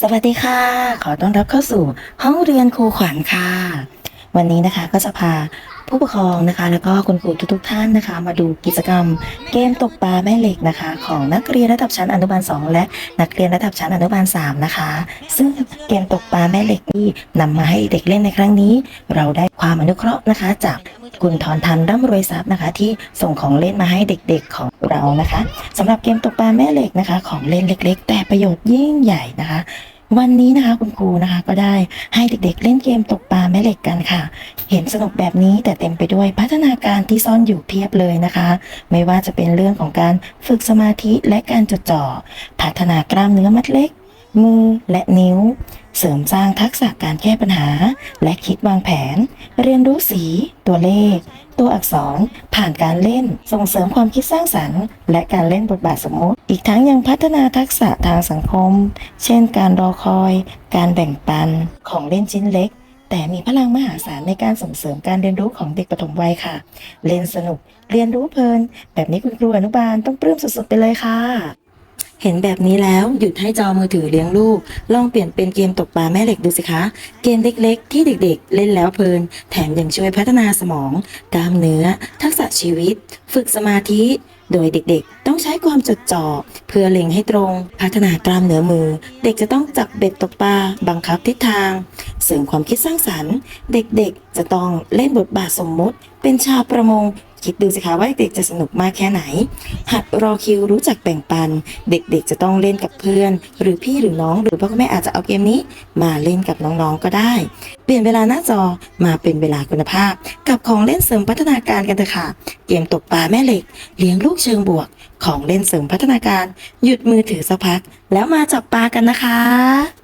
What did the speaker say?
สวัสดีค่ะ ขอต้อนรับเข้าสู่ห้องเรียนครูขวัญค่ะ วันนี้นะคะก็จะพาผู้ปกครองนะคะ แล้วก็คุณครูทุกๆท่านนะคะ มาดูกิจกรรม เกมตกปลาแม่เหล็กนะคะ ของนักเรียนระดับชั้นอนุบาล 2 และนักเรียนระดับชั้นอนุบาล 3 นะคะ ซึ่งเกมตกปลาแม่เหล็กที่นำมาให้เด็กเล่นในครั้งนี้ เราได้ความอนุเคราะห์นะคะ จาก คุณทอนทันร่ำรวยทรัพย์นะคะ ที่ส่งของเล่นมาให้เด็กๆของเรานะคะสำหรับเกมตกปลาแม่เหล็กนะคะ ของเล่นเล็ก ๆ แต่ประโยชน์ยิ่งใหญ่นะคะวันนี้นะคะคุณครูนะคะก็ได้ให้เด็กๆ เล่นเกมตกปลาแม่เหล็กกันค่ะ เห็นสนุกแบบนี้แต่เต็มไปด้วยพัฒนาการที่ซ่อนอยู่เพียบเลยนะคะ ไม่ว่าจะเป็นเรื่องของการฝึกสมาธิและการจดจ่อ พัฒนากล้ามเนื้อมัดเล็ก มือและนิ้ว เสริมสร้างทักษะการแก้ปัญหา และคิดวางแผน เรียนรู้สี ตัวเลข ตัวอักษร ผ่านการเล่น ส่งเสริมความคิดสร้างสรรค์ และการเล่นบทบาทสมมติ อีกทั้งยังพัฒนาทักษะทางสังคม เช่น การรอคอย การแบ่งปัน ของเล่นชิ้นเล็กแต่มีพลังมหาศาลในการส่งเสริมการเรียนรู้ของเด็กปฐมวัยค่ะ เล่นสนุก เรียนรู้เพลิน แบบนี้คุณครูอนุบาลต้องปลื้มสุดๆไปเลยค่ะ เห็นแบบนี้แล้วหยุดให้จอมือถือเลี้ยงลูก ลองเปลี่ยนเป็นเกมตกปลาแม่เหล็กดูสิคะ เกมเล็กๆ ที่เด็กๆ เล่นแล้วเพลิน แถมยังช่วยพัฒนาสมอง กล้ามเนื้อ ทักษะชีวิต ฝึกสมาธิ โดยเด็กๆ ต้องใช้ความจดจ่อเพื่อเล็งให้ตรง พัฒนากล้ามเนื้อมือ เด็กจะต้องจับเบ็ดตกปลาบังคับทิศทาง เสริมความคิดสร้างสรรค์ เด็กๆ จะต้องเล่นบทบาทสมมุติ เป็นชาวประมง คิดดูสิคะว่าเด็กจะสนุกมากแค่ไหน หัดรอคิวรู้จักแบ่งปัน เด็กๆจะต้องเล่นกับเพื่อน หรือพี่หรือน้องหรือพ่อคุณแม่อาจจะเอาเกมนี้ มาเล่นกับน้องๆก็ได้ เปลี่ยนเวลาหน้าจอมาเป็นเวลาคุณภาพ กับของเล่นเสริมพัฒนาการกันเถอะค่ะ เกมตกปลาแม่เหล็ก เลี้ยงลูกเชิงบวก ของเล่นเสริมพัฒนาการ หยุดมือถือสักพัก แล้วมาจับปลากันนะคะ